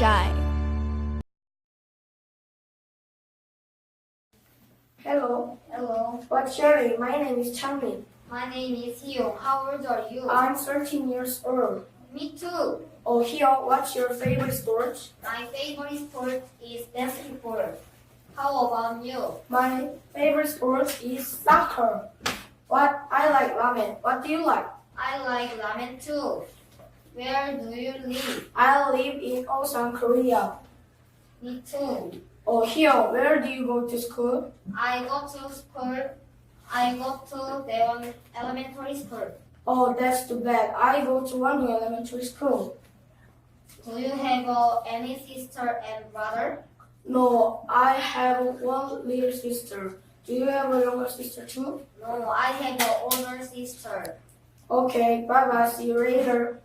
shy. Hello. Hello. What's your name? My name is Changmin. My name is Hyo. How old are you? I'm 13 years old. Me too. Oh, Hyo, what's your favorite sport? My favorite sport is basketball. How about you? My favorite sport is soccer. What I like ramen. What do you like? I like ramen too. Where do you live? I live in Osan, Korea. Me too. Oh, Hyo, where do you go to school? I go to school. I go to the Elementary School. Oh, that's too bad. I go to Wangdo Elementary School. Do you have uh, any sister and brother? No, I have one little sister. Do you have a younger sister too? No, I have an older sister. Okay, bye bye. See you later.